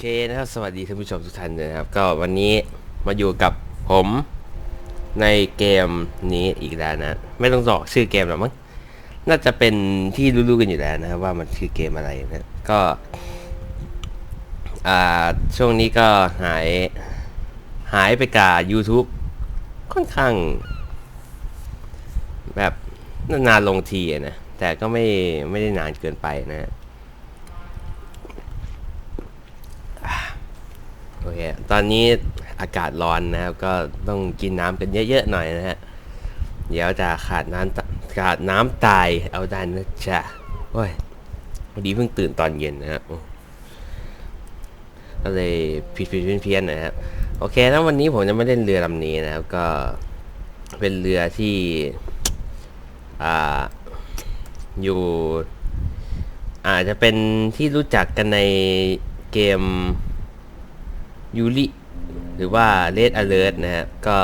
เคนะครับ สวัสดีท่านผู้ชมทุกท่านนะครับ ก็วันนี้มาอยู่กับผมในเกมนี้อีกแล้วนะ ไม่ต้องบอกชื่อเกมหรอกมั้งน่าจะเป็นที่รู้ๆกันอยู่แล้วนะครับ ว่ามันคือเกมอะไรนะก็ อ่าช่วงนี้ก็หายหายไปกับ YouTube ค่อนข้าง แบบนานๆลงทีนะ แต่ก็ไม่ไม่ได้นานเกินไปนะ โอเค ตอนนี้อากาศร้อนนะครับ ก็ต้องกินน้ำกันเยอะๆหน่อยนะฮะ เดี๋ยวจะขาดน้ำขาดน้ำตายเอาได้นะจ๊ะโอ้ยพอดีเพิ่งตื่นตอนเย็นนะครับก็เลยผิดผิดเพี้ยนๆนะครับ โอเคแล้ววันนี้ผมจะไม่เล่นเรือลำนี้นะครับ ก็เป็นเรือที่อ่าอยู่อาจจะเป็นที่รู้จักกันในเกม ยูริหรือว่า Red Alert นะฮะก็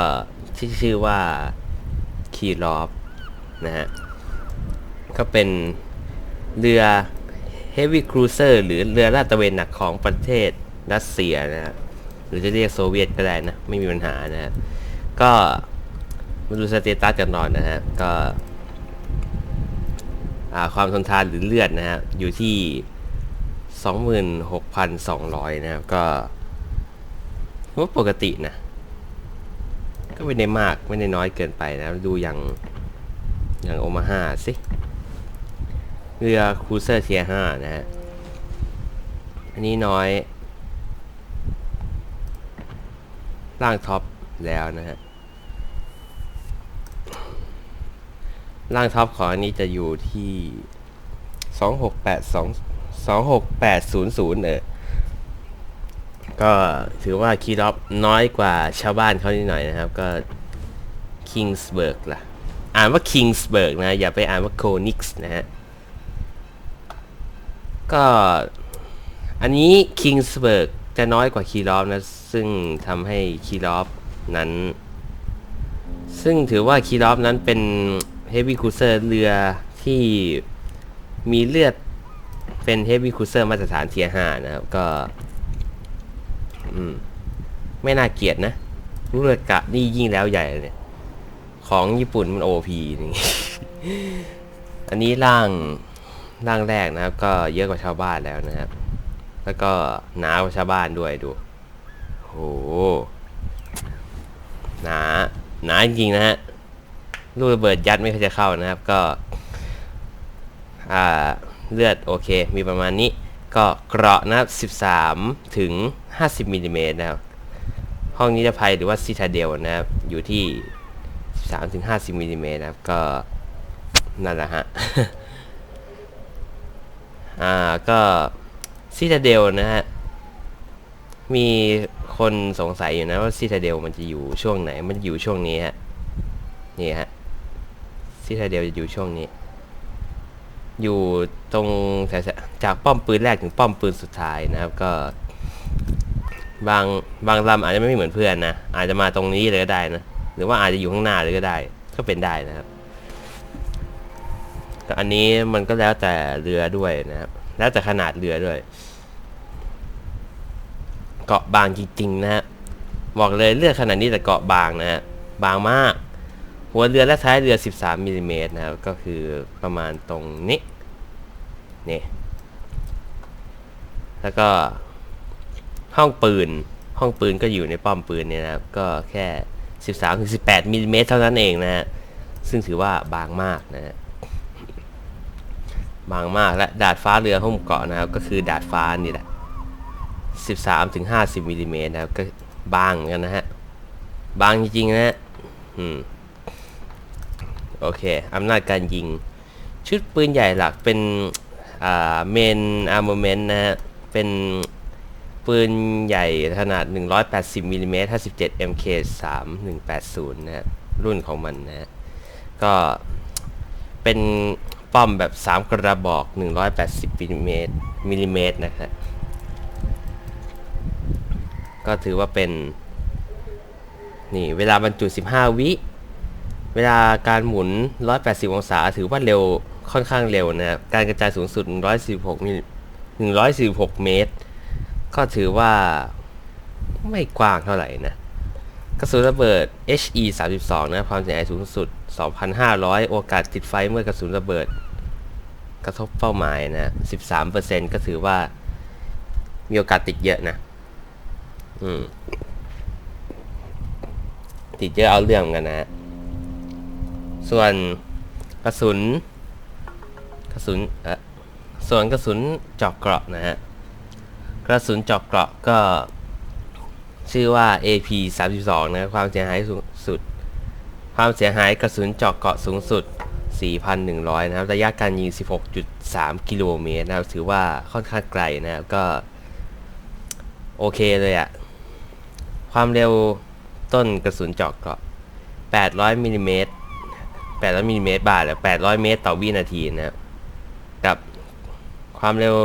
ที่ชื่อว่าคีรอฟนะฮะก็เป็นเรือ Heavy Cruiser หรือเรือลาดตระเวนหนักของประเทศรัสเซียนะฮะหรือจะเรียกโซเวียตก็ได้นะ ไม่มีปัญหานะฮะก็มาดูสเตตัสกันหน่อยนะฮะ ก็ความทนทานหรือเลือดนะฮะ อยู่ที่ 26,200 นะครับ ก็ ว่าปกตินะ ก็ไม่ได้มากไม่ได้น้อยเกินไปนะ ดูอย่างอย่างโอมาฮาสิ เรือครูเซอร์เทียห้านะฮะ อันนี้น้อย ล่างท็อปแล้วนะฮะ ล่างท็อปของอันนี้จะอยู่ที่สองหกแปดสองสองหกแปดศูนย์ศูนย์เออ ก็ถือว่าคีรอฟน้อยกว่าชาวบ้านเขานิดหน่อยนะครับ ก็คิงส์เบิร์กล่ะ อ่านว่าคิงส์เบิร์กนะ อย่าไปอ่านว่าโคนิกส์นะฮะ ก็อันนี้คิงส์เบิร์กจะน้อยกว่าคีรอฟนะ ซึ่งทำให้คีรอฟนั้น ซึ่งถือว่าคีรอฟนั้นเป็นเฮฟวี่คูเซอร์เรือที่มีเลือดเป็นเฮฟวี่คูเซอร์มาตรฐานเทียห้านะครับ ก็ อืม ไม่น่าเกลียดนะรู้เลยกะนี่ยิ่งแล้วใหญ่เลยของญี่ปุ่นมันโอพีนี่อันนี้ร่างร่างแรกนะครับ ก็เยอะกว่าชาวบ้านแล้วนะครับ แล้วก็หนากว่าชาวบ้านด้วยดูโหหนาหนาจริงนะฮะลูกระเบิดยัดไม่ค่อยจะเข้านะครับ ก็ อ่าเลือดโอเค มีประมาณนี้ ก็เกราะนะครับ13 ถึง 50มิลลิเมตรนะครับ ห้องนิรภัยหรือว่าซิทาเดลนะครับ อยู่ที่ 13ถึง50มิลลิเมตรนะครับ ก็นั่นแหละฮะ อ่า ก็ซิทาเดลนะฮะ มีคนสงสัยอยู่นะว่าซิทาเดลมันจะอยู่ช่วงไหน มันอยู่ช่วงนี้ฮะ นี่ฮะ ซิทาเดลจะอยู่ช่วงนี้ อยู่ตรงจากป้อมปืนแรกถึงป้อมปืนสุดท้ายนะครับ ก็ บางบางลำอาจจะไม่เหมือนเพื่อนนะอาจจะมาตรงนี้เลยก็ได้นะหรือว่าอาจจะอยู่ข้างหน้าเลยก็ได้ ก็เป็นได้นะครับแต่อันนี้มันก็แล้วแต่เรือด้วยนะครับ แล้วแต่ขนาดเรือด้วย เกาะบางจริงๆนะฮะบอกเลยเลือกขนาดนี้แต่เกาะบางนะฮะบางมาก หัวเรือและท้ายเรือ 13มิลลิเมตรนะครับ ก็คือประมาณตรงนี้นี่แล้วก็ ห้องปืน ห้องปืนก็อยู่ในป้อมปืนเนี่ยนะครับ ก็แค่ 13ถึง18มิลลิเมตรเท่านั้นเองนะฮะ ซึ่งถือว่าบางมากนะฮะ บางมากและดาดฟ้าเรือหุ้มเกาะนะครับ ก็คือดาดฟ้านี่แหละ 13ถึง50มิลลิเมตรนะครับ ก็บางเหมือนกันนะฮะ บางจริงๆนะฮะ อืม โอเค อำนาจการยิง ชุดปืนใหญ่หลักเป็น อ่า เมนอาร์มเมนต์นะฮะ เป็น ปืนใหญ่ขนาด 180มิลลิเมตร57 MK 3180 นะฮะ รุ่นของมันนะฮะ ก็เป็นป้อมแบบ 3 กระบอก 180มิลิเมตรมิลลิเมตรนะครับ ก็ถือว่าเป็น นี่ เวลาบรรจุ 15 วิ เวลาการหมุน 180 องศา ถือว่าเร็วค่อนข้างเร็วนะครับ การกระจายสูงสุด 146มิล146 เมตร ก็ถือว่าไม่กว้างเท่าไหร่นะ กระสุนระเบิด HE 32นะความเสียหายสูงสุด 2,500 โอกาสติดไฟเมื่อกระสุนระเบิด กระทบเป้าหมายนะ 13%ก็ถือว่า มีโอกาสติดเยอะนะ อืม ติดเยอะเอาเรื่องกันนะ ส่วนกระสุน กระสุนเออส่วนกระสุนเจอกเกราะนะฮะ กระสุนเจอกเกราะก็ ชื่อว่า AP 32นะความเสียหายสูงสุด ความเสียหายกระสุนเจาะเกราะสูงสุด 4,100 นะครับ ระยะการยิง 16.3 กิโลเมตรนะครับ ถือว่าค่อนข้างไกลนะครับ ก็ โอเคเลยอะความเร็วต้นกระสุนเจาะเกราะ 800 มิลลิเมตร 800 มิลลิเมตรบาทหรือ800 เมตรต่อวินาทีนะครับกับความเร็ว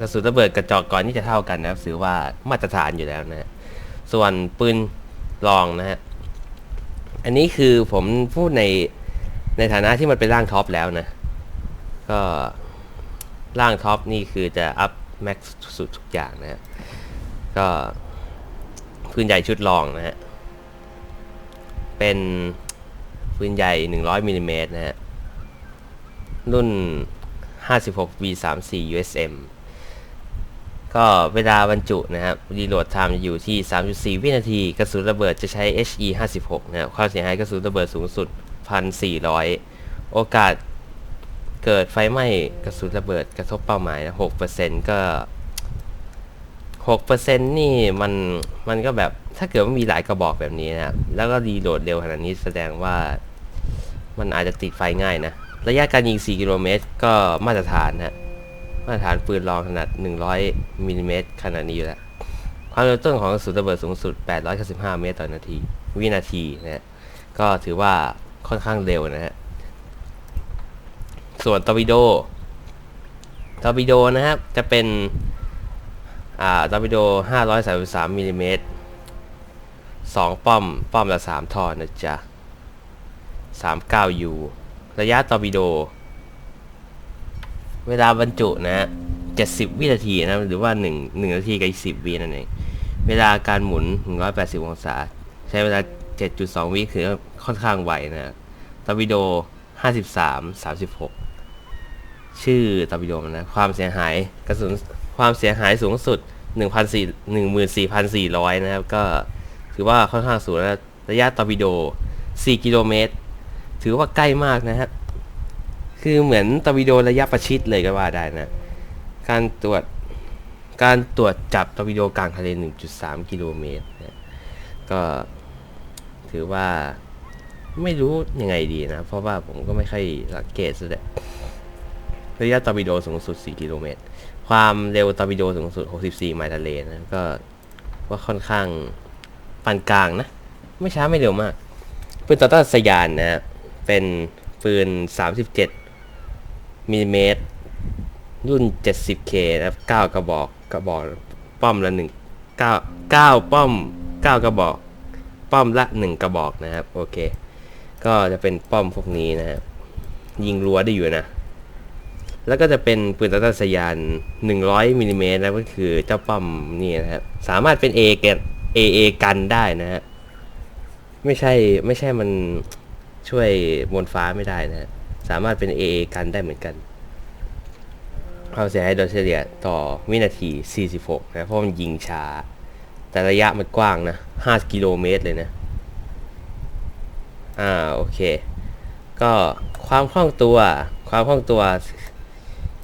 กระสุนระเบิดกระจอกก่อนนี่จะเท่ากันนะครับถือว่ามาตรฐานอยู่แล้วนะฮะส่วนปืนลองนะฮะอันนี้คือผมพูดในในฐานะที่มันเป็นร่างท็อปแล้วนะ ก็ร่างท็อปนี่คือจะอัพแม็กซ์สุดทุกอย่างนะฮะก็ปืนใหญ่ชุดลองนะฮะ เป็นปืนใหญ่ 100มิลลิเมตรนะฮะ รุ่น 56 V34 USM ก็เวลาบรรจุนะครับรีโหลดไทม์จะอยู่ที่ 3.4 วินาที กระสุนระเบิดจะใช้ HE 56นะครับความเสียหายกระสุนระเบิดสูงสุด 1,400 โอกาสเกิดไฟไหม้กระสุนระเบิดกระทบเป้าหมายนะ6%ก็6%นี่มันมันก็แบบถ้าเกิดว่ามีหลายกระบอกแบบนี้นะครับแล้วก็รีโหลดเร็วขนาดนี้แสดงว่ามันอาจจะติดไฟง่ายนะ ระยะการยิง 4 กิโลเมตรก็มาตรฐานนะ มาตรฐานปืนรองขนาด 100มิลลิเมตรขนาดนี้อยู่แล้ว ความเร็วต้นของกระสุนระเบิดสูงสุด 895 เมตรต่อนาที วินาทีนะฮะ ก็ถือว่าค่อนข้างเร็วนะฮะ ส่วนตอร์ปิโดตอร์ปิโดนะครับ จะเป็น อ่า ตอร์ปิโด 533มิลลิเมตร2ป้อม ป้อมละ 3ท่อนะจ๊ะ 39U ระยะตอร์ปิโด เวลาบรรจุนะฮะ70 วินาทีนะหรือว่า 1 1 นาทีกับอีก10วินั่นเอง เวลาการหมุน 180 องศา ใช้เวลา 7.2 วิคือค่อนข้างไวนะตอร์ปิโด 53 36 ชื่อตอร์ปิโดมันนะ ความเสียหายกระสุนความเสียหายสูงสุด 14,400 นะครับ ก็ถือว่าค่อนข้างสูงนะระยะตอร์ปิโด 4 กิโลเมตร ถือว่าใกล้มากนะครับ คือเหมือนตอร์ปิโดระยะประชิดเลยก็ว่าได้นะ การตรวจการตรวจจับตอร์ปิโดกลางทะเล 1.3 กิโลเมตรนะก็ถือว่าไม่รู้ยังไงดีนะ เพราะว่าผมก็ไม่ค่อยสังเกตซะแต่ระยะตอร์ปิโดสูงสุด 4 กิโลเมตร ความเร็วตอร์ปิโดสูงสุด 64 ไมล์ทะเลนะ ก็ว่าค่อนข้างปานกลางนะ ไม่ช้าไม่เร็วมาก ปืนต่อต้านสยานนะฮะเป็นปืน 37 มิลลิเมตร รุ่น 70K นะครับ9กระบอกกระบอกป้อมละ1 9 9ป้อม 9 กระบอก ป้อมละ 1 กระบอกนะครับ โอเค ก็จะเป็นป้อมพวกนี้นะครับยิงรัวได้อยู่นะ แล้วก็จะเป็นปืนต่อต้านสยาน 100มิลลิเมตรนะก็คือเจ้าป้อมนี่นะครับ สามารถเป็น A กัน AA กันได้นะฮะ ไม่ใช่ไม่ใช่มันช่วยบนฟ้าไม่ได้นะฮะ สามารถเป็น AA กันได้เหมือนกันความเสียหายโดยเฉลี่ยต่อวินาที 46 นะ เพราะมันยิงช้า แต่ระยะมันกว้างนะ 5 กิโลเมตรเลยนะ อ่า โอเค ก็ความคล่องตัว ความคล่องตัว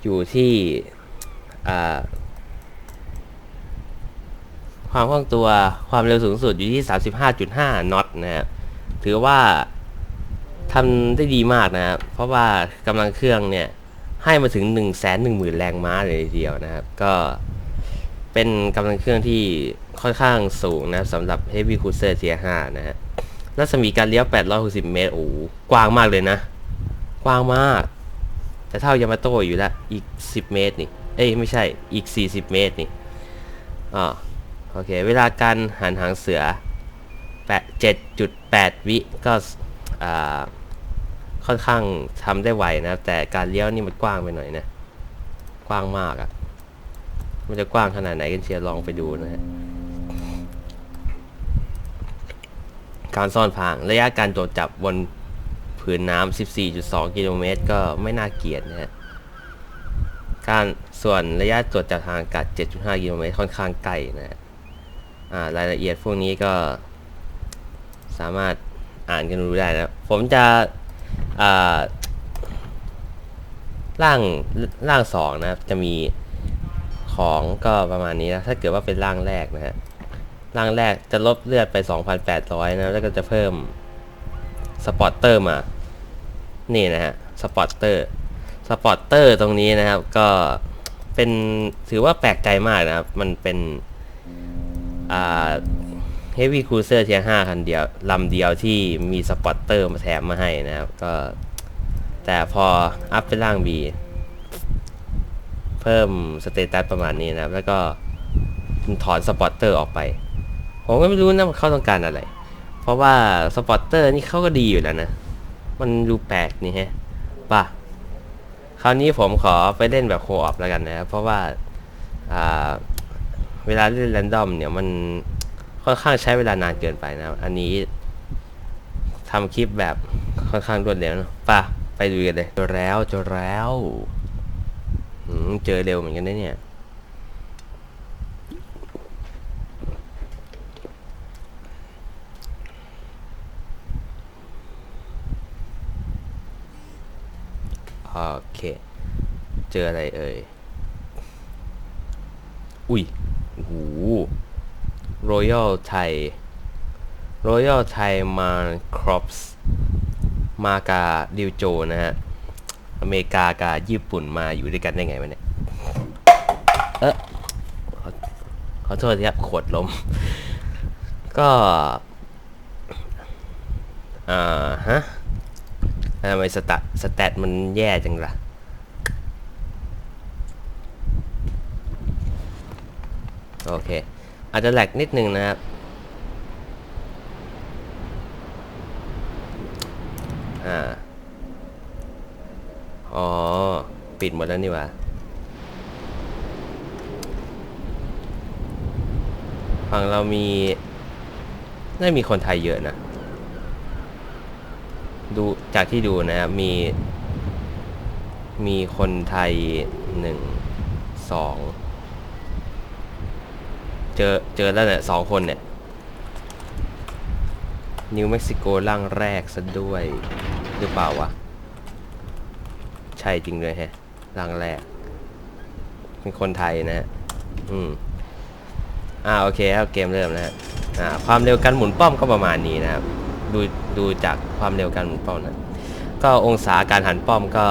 อยู่ที่ อ่า ความคล่องตัว ความเร็วสูงสุดอยู่ที่ 35.5 น็อตนะครับถือว่า ทำได้ดีมากนะครับ เพราะว่ากำลังเครื่องเนี่ย ให้มาถึง 1 1 0 0 0 0 แรงม้าเลยทีเดียวนะครับ ก็เป็นกำลังเครื่องที่ค่อนข้างสูงนะสำหรับ Heavy Cruiser Tier 5นะฮะรัศมีการเลี้ยว 860 เมตร โอ้กว้างมากเลยนะ กว้างมาก แต่เท่ายามาโต้อยู่แล้วอีก 10 เมตรนี่ เอ้ย ไม่ใช่ อีก 40 เมตรนี่อ่าโอเค เวลาการหันหางเสือแปดเจ็ดจุดแปดวิก็ ค่อนข้างทำได้ไวนะ แต่การเลี้ยวนี่มันกว้างไปหน่อยนะ กว้างมากอะ่ะ มันจะกว้างขนาดไหนกันเชียร์ลองไปดูนะฮะการซ่อนพาง ระยะการตรวจจับบนผืนน้ำ 14.2 กิโลเมตร ก็ไม่น่าเกลียดนะฮะ การส่วนระยะตรวจจับทางอากาศ 7.5 กิโลเมตร ค่อนข้างใกล้นะฮะรายละเอียดพวกนี้ก็สามารถ อ่านกันดูได้นะผมจะอ่าร่างร่างสองนะครับ จะมีของก็ประมาณนี้นะ ถ้าเกิดว่าเป็นร่างแรกนะฮะร่างแรกจะลดเลือดไป 2,800 นะ แล้วก็จะเพิ่มสปอร์เตอร์มา นี่นะฮะ สปอร์เตอร์ สปอร์เตอร์ตรงนี้นะครับ ก็เป็นถือว่าแปลกใจมากนะครับ มันเป็น อ่า เฮฟวี่ครูเซอร์เทียห้าคันเดียวลำเดียวที่มีสปอร์เตอร์มาแถมมาให้นะครับ ก็ แต่พออัพเป็นร่าง B เพิ่มสเตตัสประมาณนี้นะครับ แล้วก็ถอนสปอร์เตอร์ออกไป ผมก็ไม่รู้นะเขาต้องการอะไร เพราะว่าสปอร์เตอร์นี่เขาก็ดีอยู่แล้วนะ มันดูแปลกนี่ฮะป่ะ คราวนี้ผมขอไปเล่นแบบโคออฟแล้วกันนะครับ เพราะว่าเวลาเล่นแรนดอมเนี่ยมัน ค่อนข้างใช้เวลานานเกินไปนะอันนี้ทำคลิปแบบค่อนข้างรวดเร็วนะป่ะไปดูกันเลยเจอแล้วเจอแล้วเจอเร็วเหมือนกันนะเนี่ยโอเค เจออะไรเอ่ย อุ้ยโอ้โห Royal Thai Royal Thai Man Crops มากับดิวโจนะฮะ อเมริกากับญี่ปุ่นมาอยู่ด้วยกันได้ไงวะเนี่ย เออขอขอโทษทีครับขวดลม ก็อ่าฮะทำไมสตตสแตทมันแย่จังล่ะโอเค อาจจะแหลกนิดนึงนะครับอ่าอ๋อ ปิดหมดแล้วนี่ว่าฝั่งเรามี น่ามีคนไทยเยอะนะ ดู จากที่ดูนะครับ มี มีคนไทยหนึ่ง สอง เจอเจอแล้วเนี่ยสองคนเนี่ยนิวเม็กซิโกร่างแรกซะด้วยหรือเปล่าวะ ใช่จริงเลยแฮะร่างแรก เป็นคนไทยนะฮะอืมอ่าโอเคครับเกมเริ่มแล้วฮะอ่าความเร็วการหมุนป้อมก็ประมาณนี้นะครับดูดูจากความเร็วการหมุนป้อมนะก็องศาการหันป้อมก็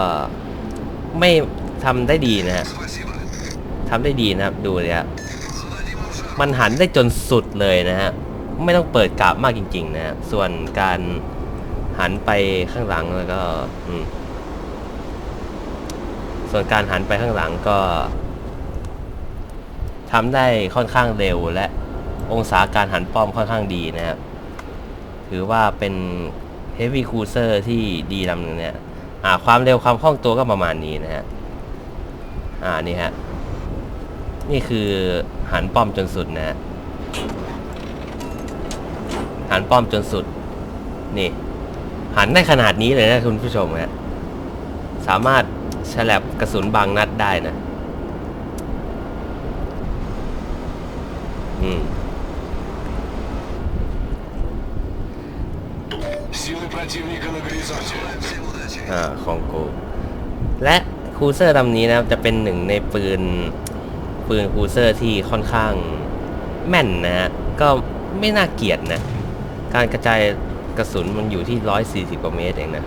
ไม่ทำได้ดีนะฮะทำได้ดีนะครับดูเลยครับ มันหันได้จนสุดเลยนะฮะ ไม่ต้องเปิดกราบมากจริง ๆนะฮะส่วนการหันไปข้างหลังแล้วก็ส่วนการหันไปข้างหลังก็ทำได้ค่อนข้างเร็วและองศาการหันป้อมค่อนข้างดีนะครับ ถือว่าเป็น Heavy Cruiser ที่ดีลำหนึ่งเนี่ย อ่า ความเร็วความคล่องตัวก็ประมาณนี้นะฮะ อ่า นี่ฮะ นี่คือหันป้อมจนสุดนะหันป้อมจนสุด นี่ หันได้ขนาดนี้เลยนะคุณผู้ชมฮนะสามารถฉลับกระสุนบางนัดได้นะ อืม อ่ของกู และคูเซอร์ลำนี้นะจะเป็นหนึ่งในปืน ปืนคูเซอร์ที่ค่อนข้างแม่นนะฮะ ก็ไม่น่าเกียดนะ การกระจายกระสุนมันอยู่ที่ 140กว่าเมตรเองนะ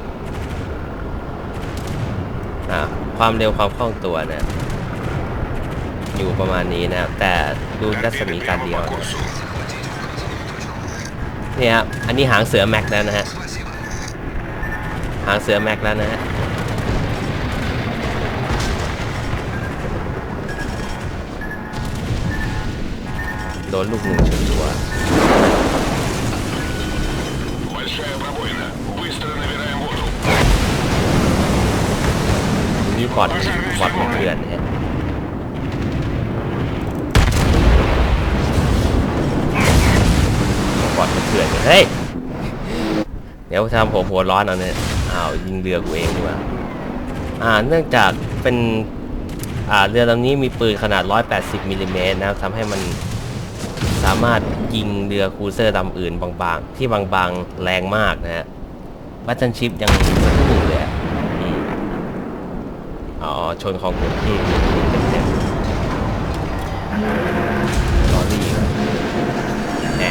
ความเร็วความคล่องตัวเนะอยู่ประมาณนี้นะแต่ดูรัศมีการเดียวเนี่ยอันนี้หางเสือแม็กแล้วนะฮะ หางเสือแม็กแล้วนะฮะ นลูกหนึ่งชนหัวนี่ปอดบอดเพื่อนเนี่ยปอดของเพื่อนเฮ้ยเดี๋ยวทำผมหัวร้อนเอาเนี่ยอ้าวยิงเรือกูเองดีกว่าอ่าเนื่องจากเป็นอ่าเรือลำนี้มีปืนขนาด 180มิลลิเมตรนะทำให้มัน สามารถยิงเรือครูเซอร์ลำอื่นบางๆ ที่บางๆ แรงมากนะฮะบัตเทนชิปยังสะดุ้งเลยอืมอ๋อ ชนของผมที่เต็มๆลอรี่แห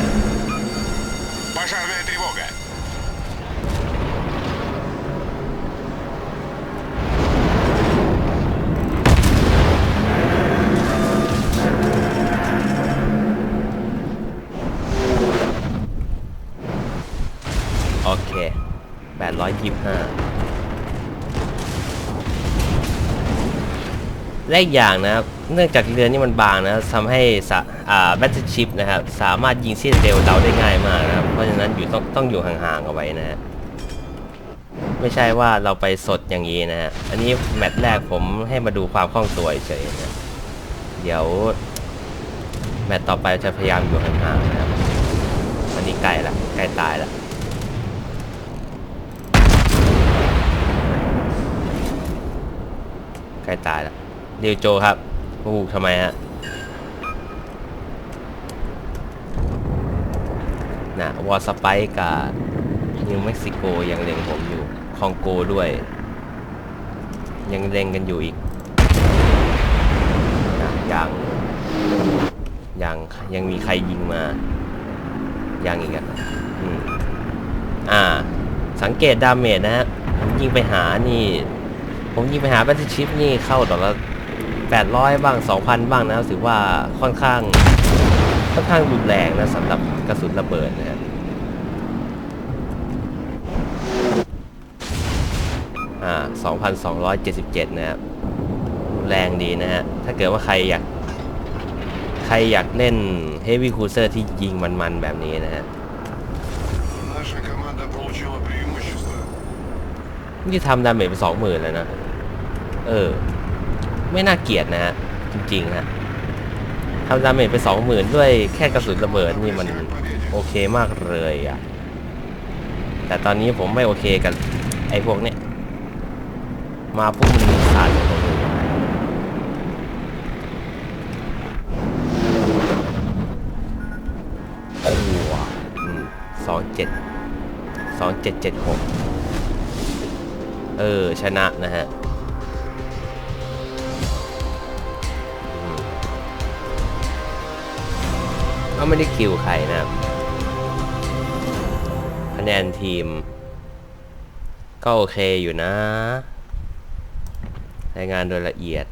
825และอีกอย่างนะครับ เนื่องจากเรือนี่มันบางนะทำให้อ่าแบตเตอร์ชิพนะครับ สามารถยิงซีดเร็วเราได้ง่ายมากนะครับ เพราะฉะนั้นอยู่ต้องต้องอยู่ห่างๆเอาไว้นะฮะไม่ใช่ว่าเราไปสดอย่างนี้นะฮะ อันนี้แมตช์แรกผมให้มาดูความคล่องตัวเฉยนะ เดี๋ยว แมตช์ต่อไปจะพยายามอยู่ห่างๆนะครับวันนี้ใกล้ละใกล้ตายละ ใกล้ตายแล้วเดียวโจครับโอ้โหทำไมฮะนะวอสไปกับนิวเม็กซิโกยังเล็งผมอยู่ คองโกด้วย ยังเล็งกันอยู่อีกนะยังยังยังมีใครยิงมา ยังอีกอะอืมอ่า สังเกตดาเมจนะฮะยิงไปหานี่ ผมยิงไปหาแบทชิพนี่เข้าดอกละแปดร้อบ้าง2,000บ้างนะถือว่าค่อนข้างค่อนข้างรุนแรงนะสำหรับกระสุนระเบิดนะครับอ่า2,277นะครับแรงดีนะฮะ ถ้าเกิดว่าใครอยาก ใครอยากเล่นเฮฟวี่คูเซอร์ที่ยิงมันๆ แบบนี้นะฮะนี่ทำดาเมจไป2,000แล้นเลยนะ เออ ไม่น่าเกลียดนะฮะ จริงๆฮะทำดาเมจไปสองหมื่นด้วยแค่กระสุนระเบิดนี่มันโอเคมากเลยอะ่ะ แต่ตอนนี้ผมไม่โอเคกับไอ้พวกเนี้ย มาปุ๊บมันสาดผมเลยโอ้โหสองเจ็ดสองเจ็ดเจ็ดหกเออ ชนะนะฮะ ไม่ได้คิวใครนะครับคะแนนทีม ก็โอเคอยู่นะ รายงานโดยละเอียด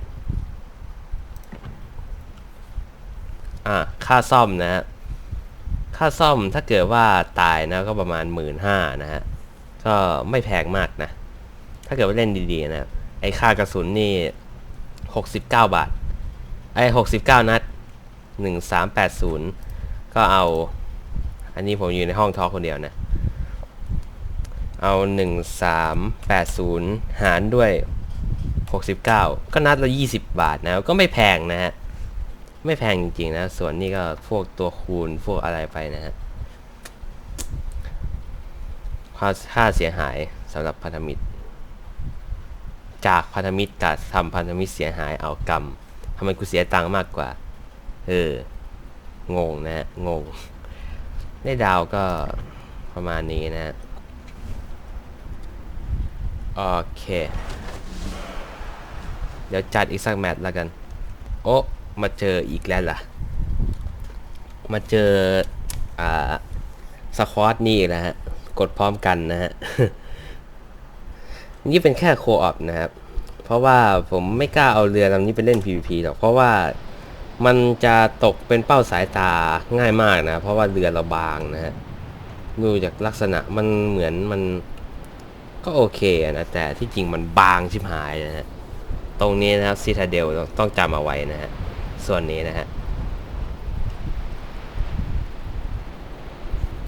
อะ ค่าซ่อมนะฮะค่าซ่อมถ้าเกิดว่าตายนะก็ประมาณหมื่นห้านะฮะ ก็ไม่แพงมากนะ ถ้าเกิดว่าเล่นดีๆนะไอ้ค่ากระสุนนี่69บาท ไอ้69นัด1380 ก็เอา อันนี้ผมอยู่ในห้องทอคนเดียวนะ เอา 1380 หารด้วย 69 ก็นัดละ 20 บาทนะ ก็ไม่แพงนะฮะ ไม่แพงจริงๆนะ ส่วนนี้ก็พวกตัวคูณพวกอะไรไปนะฮะค่าค่าเสียหายสำหรับพันธมิตร จากพันธมิตรกับทำพันธมิตรเสียหายเอากรรมทำไมกูเสียตังค์มากกว่า เออ งงนะฮะงง ได้ดาวก็ประมาณนี้นะฮะโอเค เดี๋ยวจัดอีกสักแมตช์แล้วกัน โอ้มาเจออีกแล้วล่ะ มาเจอ อ่า สควอตนี่นะฮะ กดพร้อมกันนะฮะ นี่เป็นแค่โคออปนะครับ เพราะว่าผมไม่กล้าเอาเรือลำนี้ไปเล่น PVP หรอก เพราะว่า มันจะตกเป็นเป้าสายตาง่ายมากนะ เพราะว่าเรือเราบางนะฮะดูจากลักษณะมันเหมือนมันก็โอเคนะแต่ที่จริงมันบางชิบหายนะฮะตรงนี้นะครับซีทาเดลต้องจำเอาไว้นะฮะส่วนนี้นะฮะ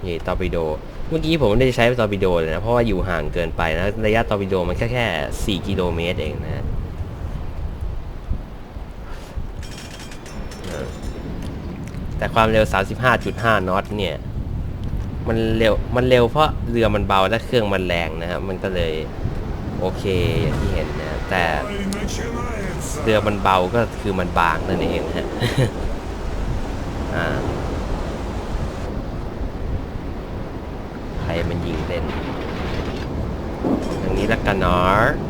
นี่ตอร์ปิโดเมื่อกี้ผมไม่ได้ใช้ตอร์ปิโดเลยนะ เพราะว่าอยู่ห่างเกินไปนะ ระยะตอร์ปิโดมันแค่แค่ 4 กิโลเมตรเองนะฮะเออ แต่ความเร็ว 35.5 นอตเนี่ย มันเร็ว มันเร็วเพราะเรือมันเบาและเครื่องมันแรงนะครับ มันก็เลยโอเคอย่างที่เห็นนะ แต่เรือมันเบาก็คือมันบางนั่นเองฮะอ่ใครมันยิงเล่นอย่างนี้ละกันนาะ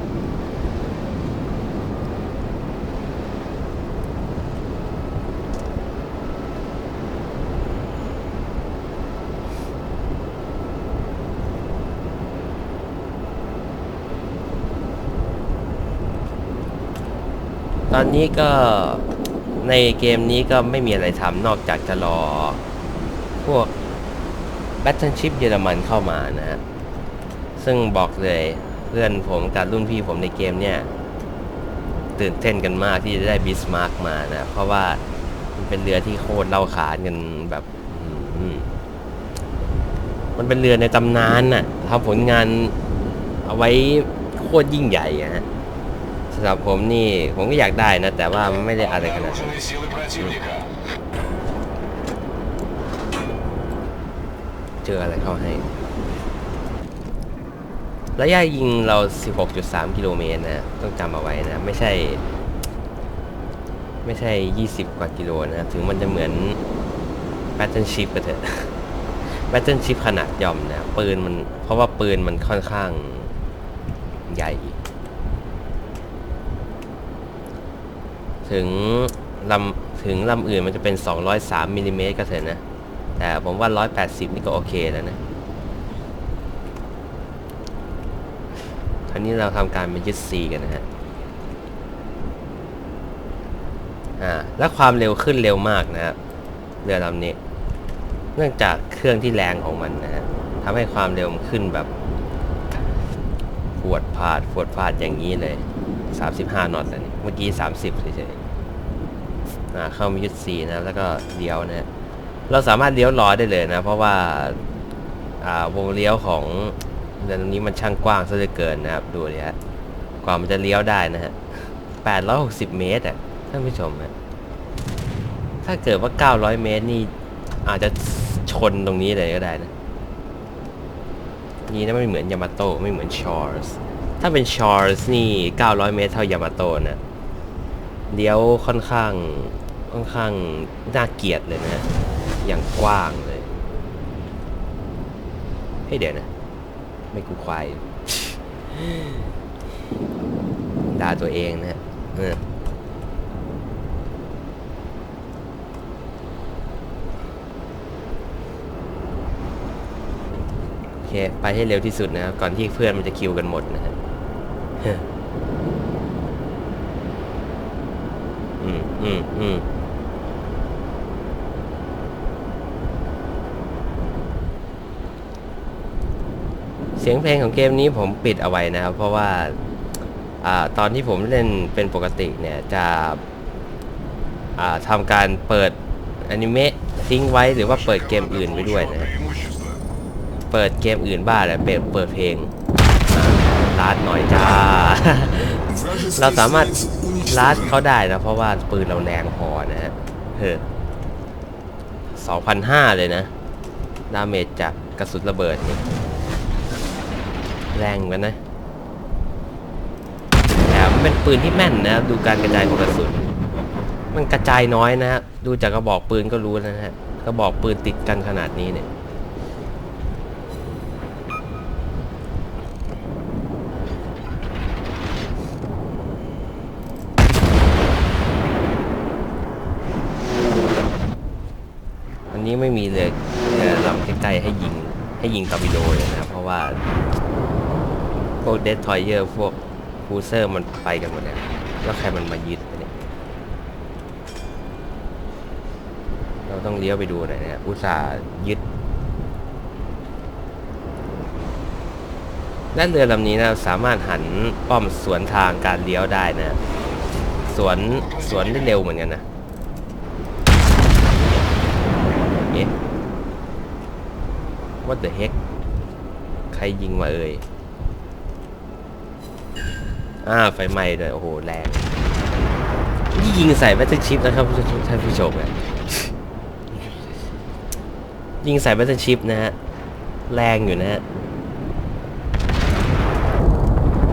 อนนี้ก็ในเกมนี้ก็ไม่มีอะไรทำนอกจากจะรอ พวก Battleship เยอรมันเข้ามานะฮะ ซึ่งบอกเลยเพื่อนผมกับรุ่นพี่ผมในเกมเนี่ย ตื่นเต้นกันมากที่จะได้บิสมาร์กมานะ เพราะว่ามันเป็นเรือที่โคตรเล่าขานกันแบบมันเป็นเรือในตำนานน่ะทำผลงานเอาไว้โคตรยิ่งใหญ่อะฮะ สำหรับผมนี่ผมก็อยากได้นะ แต่ว่าไม่ได้อะไรขนาดนั้นเจออะไรเข้าให้ ระยะยิงเรา 16.3 กิโลเมตรนะ ต้องจำเอาไว้นะ ไม่ใช่ ไม่ใช่ 20 กว่ากิโลนะ ถึงมันจะเหมือนแบตเทิลชิพก็เถอะแบตเทิลชิพขนาดย่อมนะ ปืนมัน เพราะว่าปืนมันค่อนข้างใหญ่ ถึงลำถึงลำอื่นมันจะเป็น 203มิลลิเมตรก็เถอะนะ แต่ผมว่า 180 นี่ก็โอเคแล้วนะคราวนี้เราทำการมายึด C กันนะฮะอ่าและความเร็วขึ้นเร็วมากนะครับเรือลำนี้ เนื่องจากเครื่องที่แรงของมันนะฮะทำให้ความเร็วมันขึ้นแบบปวดพาดปวดพาดอย่างนี้เลย 35นอตแล้วนี่เมื่อกี้ 30เฉยๆเข้ามายึด C นะแล้วก็เลี้ยวนะฮะเราสามารถเลี้ยวล้อได้เลยนะ เพราะว่าาวงเลี้ยวของเรือลำนี้มันช่างกว้างซะเหลือเกินนะครับ ดูดิฮะกว่ามันจะเลี้ยวได้นะฮะ860 เมตรอะท่านผู้ชมฮะถ้าเกิดว่า 900 เมตรนี่อาจจะชนตรงนี้เลยก็ได้นะ นี่นะไม่เหมือนยามาโตไม่เหมือนชอร์ส ถ้าเป็นชอร์สนี่ 900 เมตรเท่ายามาโตนะเลี้ยวค่อนข้างค่อนข้างน่าเกลียดเลยนะ อย่างกว้างเลย เฮ้ยเดี๋ยวนะ ไม่กูควายด่าตัวเองนะฮะเออโอเค ไปให้เร็วที่สุดนะครับ ก่อนที่เพื่อนมันจะคิวกันหมดนะฮะ อืมอืมอืมเสียงเพลงของเกมนี้ผมปิดเอาไว้นะครับ เพราะว่าอตอนที่ผมเล่นเป็นปกติเนี่ยจะทำการเปิดอนิเมะทิ้งไว้หรือว่าเปิดเกมอื่นไปด้วยนะเปิดเกมอื่นบ้างแหละเปิดเปิดเพลงร้านหน่อยจ้ะ เราสามารถลัดเขาได้นะ เพราะว่าปืนเราแรงพอนะฮะเฮ้สองพันห้าเลยนะ ดาเมจจากกระสุนระเบิดนี่แรงกันนะแถมเป็นปืนที่แม่นนะ ดูการกระจายของกระสุน มันกระจายน้อยนะฮะ ดูจากกระบอกปืนก็รู้นะฮะ กระบอกปืนติดกันขนาดนี้เนี่ย ไม่มีเลยเรือลำใกล้ๆให้ยิงให้ยิงตอร์ปิโดเลยนะเพราะว่าพวกเดสทอยเยอร์พวกคูเซอร์มันไปกันหมดแล้วแล้วใครมันมายึดเนี่ยเราต้องเลี้ยวไปดูหน่อยนะอุตส่าห์ยึดและเรือลำนี้นะสามารถหันป้อมสวนทางการเลี้ยวได้นะ สวนสวนได้เร็วเหมือนกันนะ เอ๊ะ what the heck ใครยิงมาเอ่ยอ่าไฟไหม้ด้วยโอ้โหแรงนี่ยิงใส่แบตเตอร์ชิพนะครับท่านผู้ชมอะยิงใส่แบตเตอร์ชิพนะฮะแรงอยู่นะฮะ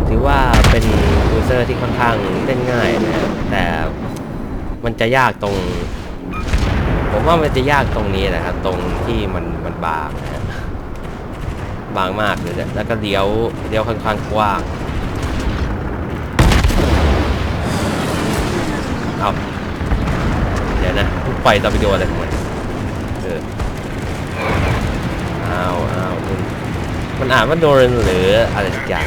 ถือว่าเป็นยูเซอร์ที่ค่อนข้างเล่นง่ายนะแต่มันจะยากตรง ผมว่ามันจะยากตรงนี้นะครับ ตรงที่มันมันบางนะ บางมากเลยเนี่แล้วก็เลี้ยวเลี้ยวค่อนข้างกว้างเอาเดี๋ยวนะทุกไฟตอร์ปิโดอะไรของมันเอออ้าวอ้าวมันมันอ่านว่าโดนหรืออะไรสักอย่าง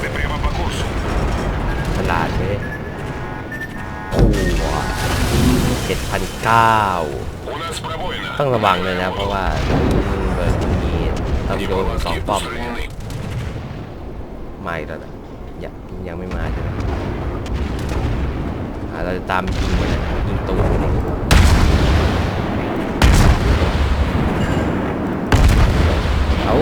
ฉลาดเลยโอ้เจ็ดพันเก้าต้องระวังเลยนะ เพราะว่าเบิร์ดมีตอร์ปโดนสองปอม มาอีกแล้วยังยังไม่มาใช่ไหมเราจะตามยิงมันะยิงตัวเอา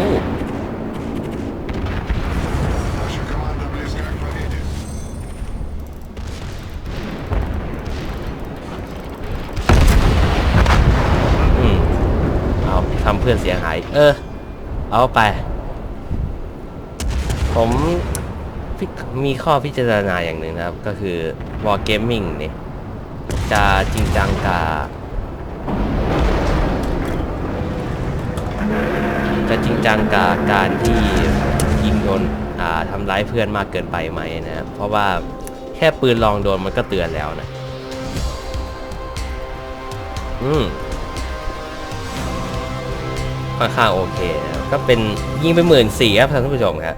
ทำเพื่อนเสียหาย เออ เอาไป ผมมีข้อพิจารณาอย่างหนึ่งนะครับ ก็คือ War Gaming เนี่ยจะจริงจังกับจะจริงจังกับการที่ยิงโดนทำร้ายเพื่อนมากเกินไปไหมนะครับเพราะว่าแค่ปืนลองโดนมันก็เตือนแล้วนะอืมค่อนข้างโอเคนะครับก็เป็นยิงไปหมื่นสี่ครับท่านผู้ชมครับ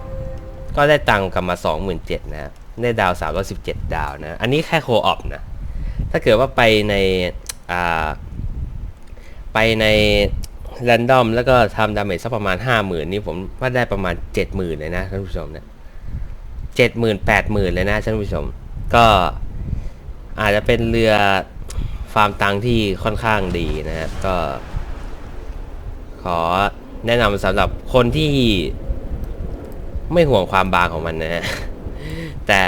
ก็ได้ตังค์กลับมาสองหมื่นเจ็ดนะได้ดาวสามร้อยสิบเจ็ดดาวนะ อันนี้แค่โคออปนะ ถ้าเกิดว่าไปในอ่าไปในแรนดอมแล้วก็ทำดาเมจสักประมาณห้าหมื่นนี่ผมว่าได้ประมาณเจ็ดหมื่นเลยนะท่านผู้ชมนะเจ็ดหมื่นแปดหมื่นเลยนะท่านผู้ชม ก็อาจจะเป็นเรือฟาร์มตังที่ค่อนข้างดีนะฮะก็ ขอแนะนำสำหรับคนที่ ไม่ห่วงความบางของมันนะ แต่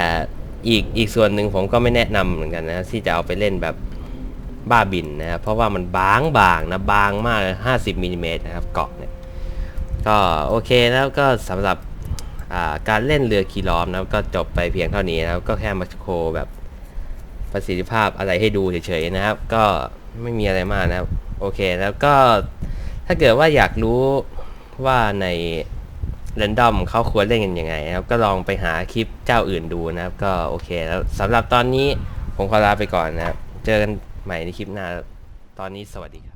อีกอีกส่วนหนึ่งผมก็ไม่แนะนำเหมือนกันนะ ที่จะเอาไปเล่นแบบบ้าบินนะครับเพราะว่ามันบางบางนะบางมากเลย50มิลลิเมตรนะครับเกาะเนี่ยก็โอเคแล้วก็สำหรับการเล่นเรือคีล้อมนะก็จบไปเพียงเท่านี้นะครับก็แค่มาโชว์แบบประสิทธิภาพอะไรให้ดูเฉยๆนะครับ ก็ไม่มีอะไรมากนะครับ โอเคแล้วก็ถ้าเกิดว่าอยากรู้ว่าใน เรนดอมเขาควรเล่นกันยังไงนะครับ ก็ลองไปหาคลิปเจ้าอื่นดูนะครับ ก็โอเคแล้วสำหรับตอนนี้ผมขอลาไปก่อนนะครับ เจอกันใหม่ในคลิปหน้า ตอนนี้สวัสดี